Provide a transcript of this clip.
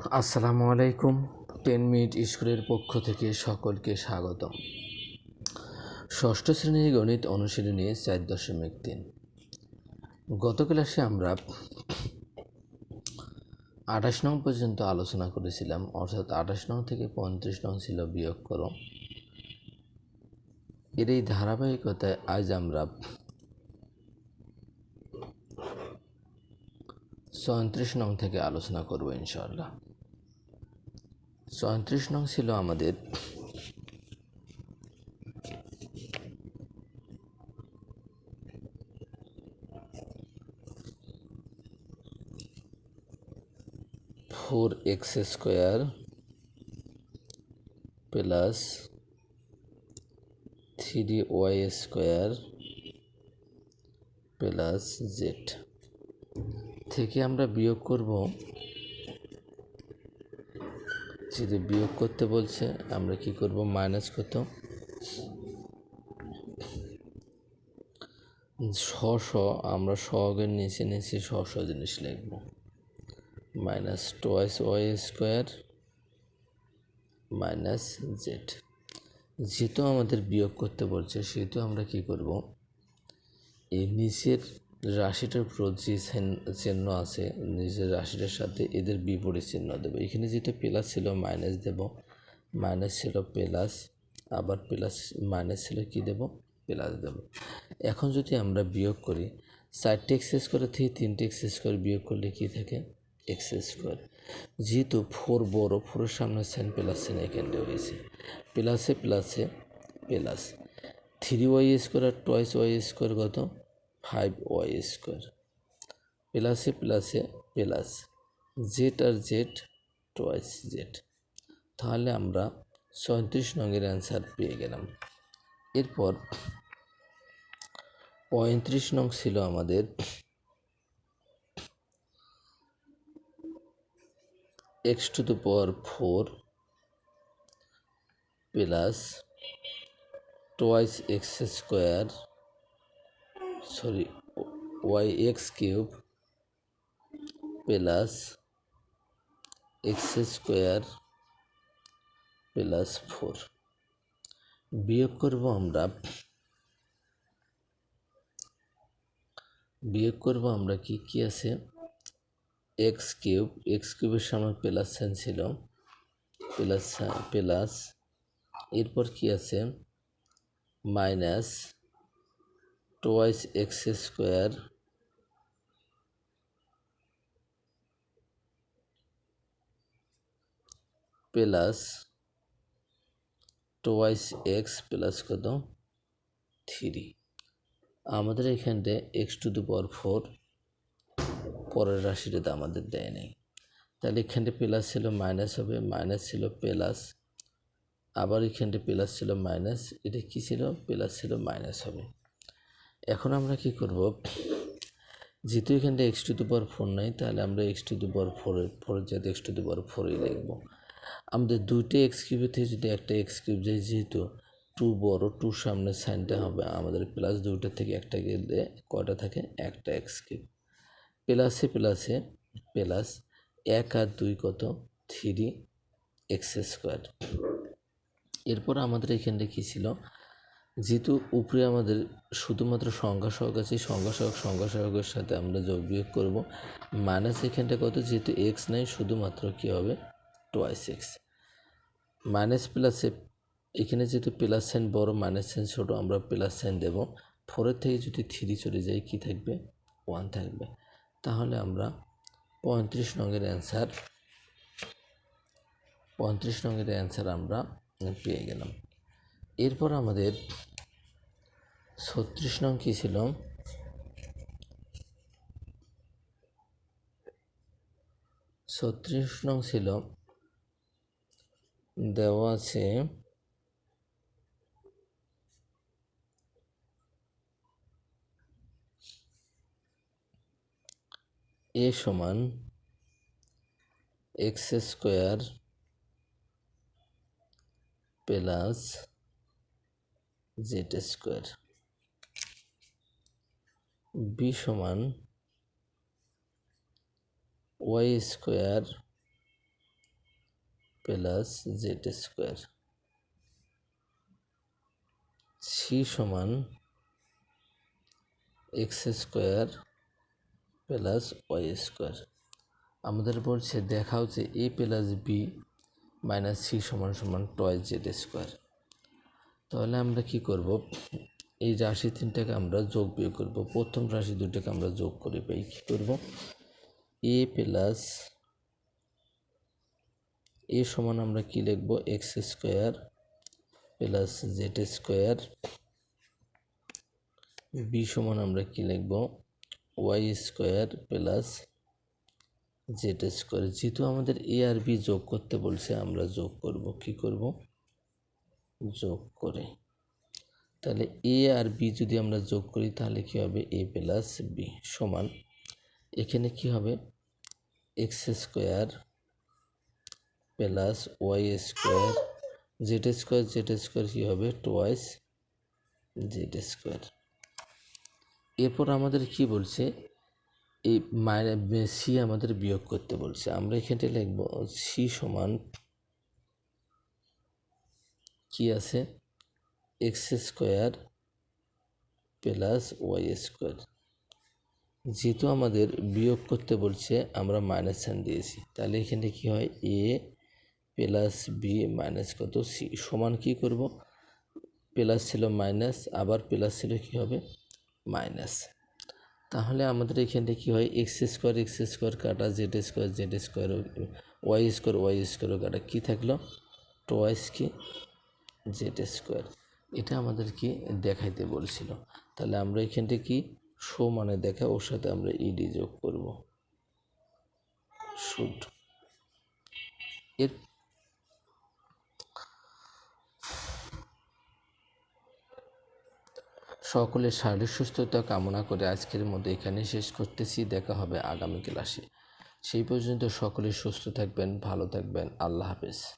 আসসালামু আলাইকুম, ten minute স্কুলের পক্ষ থেকে সকলকে স্বাগতম। ষষ্ঠ শ্রেণির গণিত অনুশীলনী চার দশমিক তিন। গত ক্লাসে আমরা আঠাশ নং পর্যন্ত আলোচনা করেছিলাম, অর্থাৎ আঠাশ নং থেকে পঁয়ত্রিশ নং ছিল বিয়োগ করো এর এই ধারাবাহিকতায় আজ আমরা চৌত্রিশ নং থেকে আলোচনা করব ইনশাআল্লাহ। চৌত্রিশ নং ছিল আমাদের। Four X square plus three Y square plus Z. থেকে আমরা বিয়োগ করব যদি বিয়োগ করতে বলছে, আমরা কি করব? মাইনাস কত শ আমরা সহগের নিচে নিচে শ জিনিস লিখব। Minus twice Y square minus Z যেহেতু আমাদের বিয়োগ করতে বলছে, সেহেতু আমরা কি করব? এই নিচের রাশিটার উপর যে চিহ্ন আছে, নিজের রাশিটার সাথে এদের বিপরীত চিহ্ন দেবো। এখানে যেটা প্লাস ছিল মাইনাস দেব। মাইনাস ছিল প্লাস, আবার প্লাস মাইনাস ছিল কি দেব? প্লাস দেব। এখন যদি আমরা বিয়োগ করি, চারটে এক্স স্কোয়ার থেকে তিনটে এক্স স্কোয়ার বিয়োগ করলে কী থাকে? এক্স স্কোয়ার যেহেতু ফোর বড় ফোরের সামনে সাইন প্লাস সাইন এখানটা হয়েছে। প্লাসে প্লাসে প্লাস থ্রি ওয়াই স্কোয়ার আর টয়েস ওয়াই স্কোয়ার কত? Five Y square. প্লাসে প্লাসে প্লাস জেড আর জেড টোয়াইস জেড। তাহলে আমরা সয়ত্রিশ নঙের অ্যান্সার পেয়ে গেলাম। এরপর পঁয়ত্রিশ নং ছিল আমাদের X to the power four plus twice X square sorry Y X cube plus X square plus four বিয়োগ করব আমরা, বিয়োগ করব আমরা কি কি আছে? এক্স কিউব এক্স কিউবের সামনে প্লাস সাইন ছিল প্লাস প্লাস এরপর কি আছে? Minus twice x square plus twice X plus কত? থ্রি আমাদের এখানটা X to the power four পরের রাশিটা তো আমাদের দেয় নেই। তাহলে এখানটা প্লাস ছিল মাইনাস হবে মাইনাস ছিল প্লাস আবার এখানটা প্লাস ছিল মাইনাস এটা কী ছিল? প্লাস ছিল মাইনাস হবে। এখন আমরা কি করব? যেহেতু এখানটা এক্স টু দু পাওয়ার ফোর নাই, তাহলে আমরা এক্স টু দু পাওয়ার ফোরের ফোরের যাতে এক্স টু দু পাওয়ার ফোরই লিখব। আমাদের দুইটা এক্স কিউবের থেকে যদি একটা এক্স কিউব যায়, যেহেতু টু বড় টুর সামনে সাইনটা হবে, আমাদের প্লাস দুইটা থেকে একটা গেলে কটা থাকে? একটা এক্স কিউব প্লাসে প্লাসে প্লাস এক আর দুই কত? থ্রি এক্স স্কোয়ার এরপর আমাদের এখানটা কী ছিল? যেহেতু উপরে আমাদের শুধুমাত্র সংখ্যা সহক আছে সংখ্যা সহক সংখ্যা সহকের সাথে আমরা যোগ বিয়োগ করব। মাইনাস এখানটা কত? যেহেতু এক্স নাই, শুধুমাত্র কী হবে? টোয়াইস এক্স মাইনাস প্লাসে এখানে যেহেতু প্লাস সাইন বড় মাইনাস সাইন ছোটো, আমরা প্লাস সাইন দেব। ফোরের থেকে যদি থ্রি চলে যাই কী থাকবে? ওয়ান থাকবে। তাহলে আমরা পঁয়ত্রিশ নঙের অ্যান্সার পঁয়ত্রিশ নঙের অ্যান্সার আমরা পেয়ে গেলাম। এরপর আমাদের ছত্রিশ নং কী ছিল? ছত্রিশ নং ছিল, দেওয়া আছে, এ সমান X square plus Z square. B সমান Y square plus Z square. C সমান X square plus Y square. আমাদের বলছে দেখাও যে A plus B minus C সমান সমান টয় জেড স্কোয়ার। তাহলে আমরা কি করব? এই রাশি তিনটাকে আমরা যোগ বিয়োগ করব। প্রথম রাশি দুটাকে আমরা যোগ করে পাই কী করব? এ প্লাস এ সমান আমরা কি লিখব? X square plus Z square. B সমান আমরা কি লিখব? Y square plus Z square. যেহেতু আমাদের এ আর বি যোগ করতে বলছে, আমরা যোগ করব। কি করব? যোগ করে। তাহলে এ আর বি যদি আমরা যোগ করি, তাহলে কি হবে? এ প্লাস বি সমান এখানে কি হবে? X square plus Y square Z square Z square কী হবে? Twice Z square. এরপর আমাদের কি বলছে? এই মাইনে সি আমাদের বিয়োগ করতে বলছে। আমরা এখানে লিখব সি সমান কি আছে? X square plus Y square. যেহেতু আমাদের বিয়োগ করতে বলছে, আমরা মাইনাস সাইন দিয়েছি। তাহলে এখানে কি হয়? এ প্লাস বি মাইনাস কত? সি সমান কি করব? প্লাস ছিল মাইনাস আবার প্লাস ছিল কি হবে? মাইনাস তাহলে আমাদের এখানে কি হয়? এক্স স্কোয়ার এক্স স্কোয়ার কাটা Z square Z square Y square Y square কাটা। কী থাকল? টোয়াইস কি? জেড স্কোয়ার এটা আমাদেরকে দেখাইতে বলছিল। তাহলে আমরা এখানটা কি? শো মানে দেখা, ওর সাথে আমরা ইডি যোগ করব। শুড এর সকলের শারীরিক সুস্থতা কামনা করে আজকের মধ্যে এখানে শেষ করতেছি। দেখা হবে আগামী ক্লাসে। সেই পর্যন্ত সকলে সুস্থ থাকবেন, ভালো থাকবেন। আল্লাহ হাফেজ।